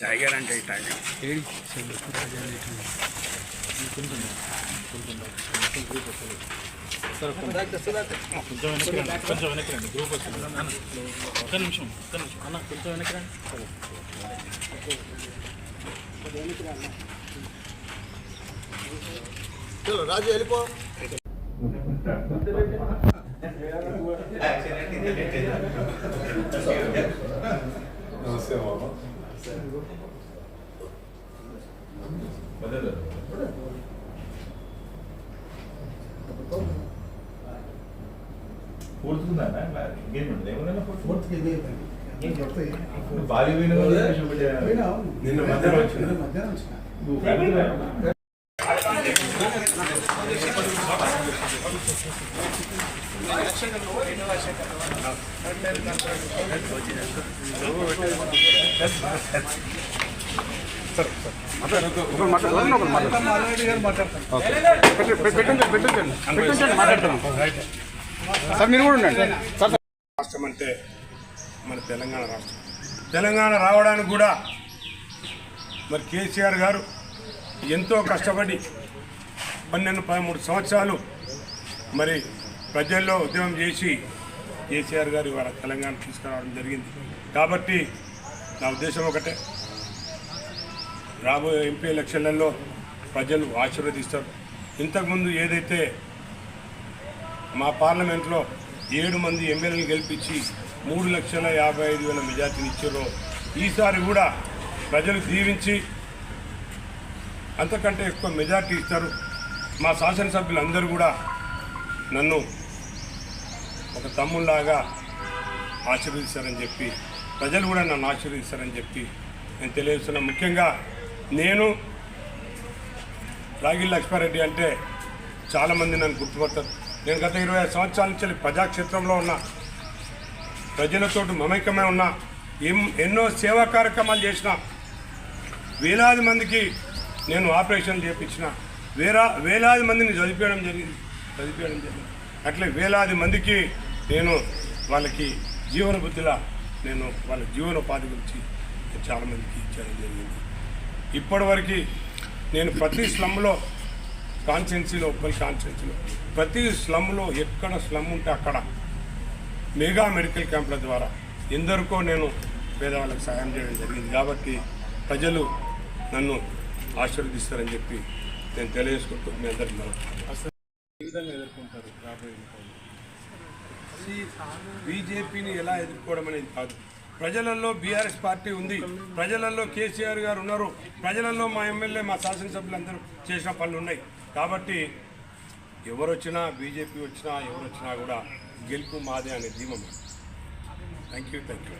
Tiger అంటే tiger కొంచెం వెనక్కి కొంచెం వెనక్కి గ్రూప్ వస్తుంది ఒక్క నిమిషం ఒక్క నిమిషం అన్న కొంచెం వెనక్కి రాజు వెళ్ళిపో పూర్తుందన్న ఎంగేజ్మెంట్ ఏమన్నా ఫోర్త్ బాలి పోయిన నిన్న మధ్యాహ్నం వచ్చింది మధ్యాహ్నం వచ్చిన సార్ మీరు కూడా ఉండండి సార్ రాష్ట్రం అంటే మన తెలంగాణ రాష్ట్రం. తెలంగాణ రావడానికి కూడా మరి కేసీఆర్ గారు ఎంతో కష్టపడి పన్నెండు పదమూడు సంవత్సరాలు మరి ప్రజల్లో ఉద్యమం చేసి కేసీఆర్ గారు ఇవాళ తెలంగాణ తీసుకురావడం జరిగింది. కాబట్టి నా ఉద్దేశం ఒకటే. రాబోయే ఎంపీ ఎలక్షన్లలో ప్రజలు ఆశీర్వదిస్తారు. ఇంతకుముందు ఏదైతే మా పార్లమెంట్లో ఏడు మంది ఎమ్మెల్యేలు గెలిపించి మూడు లక్షల యాభై ఐదు వేల మెజార్టీని ఇచ్చారో ఈసారి కూడా ప్రజలు దీవించి అంతకంటే ఎక్కువ మెజార్టీ ఇస్తారు. మా శాసనసభ్యులందరూ కూడా నన్ను ఒక తమ్ముళ్ళాగా ఆశీర్వదిస్తారని చెప్పి ప్రజలు కూడా నన్ను ఆశీర్వదిస్తారని చెప్పి నేను తెలియజేస్తున్నా. ముఖ్యంగా నేను రాగిల్ లక్ష్మారెడ్డి అంటే చాలామంది నన్ను గుర్తుపడతారు. నేను గత ఇరవై ఐదు సంవత్సరాల నుంచి ప్రజాక్షేత్రంలో ఉన్న. ప్రజలతో మమైకమే ఉన్న. ఎం ఎన్నో సేవా కార్యక్రమాలు చేసిన. వేలాది మందికి నేను ఆపరేషన్ చేపించిన. వేలా వేలాది మందిని చదివించడం జరిగింది. చదివించడం జరిగింది. అట్లే వేలాది మందికి నేను వాళ్ళకి జీవన బుద్ధిలా నేను వాళ్ళ జీవనోపాధి గురించి చాలామందికి ఇచ్చడం జరిగింది. ఇప్పటివరకు నేను ప్రతి స్లమ్లో కాన్స్టెన్సీలో ఉప్పల్ కాన్స్టెన్సీలో ప్రతి స్లమ్లో ఎక్కడ స్లమ్ ఉంటే అక్కడ మెగా మెడికల్ క్యాంపుల ద్వారా ఎందరికో నేను పేదవాళ్ళకి సహాయం చేయడం జరిగింది. కాబట్టి ప్రజలు నన్ను ఆశీర్వదిస్తారని చెప్పి నేను తెలియజేసుకుంటూ మీ అందరికీ ఈ విధంగా ఎదుర్కొంటారు రాబోయే ఎన్నికల్లో? బీజేపీని ఎలా ఎదుర్కోవడం అనేది కాదు. ప్రజలలో బీఆర్ఎస్ పార్టీ ఉంది. ప్రజలలో కేసీఆర్ గారు ఉన్నారు. ప్రజలలో మా ఎమ్మెల్యే మా శాసనసభ్యులందరూ చేసిన పనులు ఉన్నాయి. కాబట్టి ఎవరు వచ్చినా బీజేపీ వచ్చినా ఎవరు వచ్చినా కూడా గెలుపు మాదే అనే ధీమం. Thank you thank you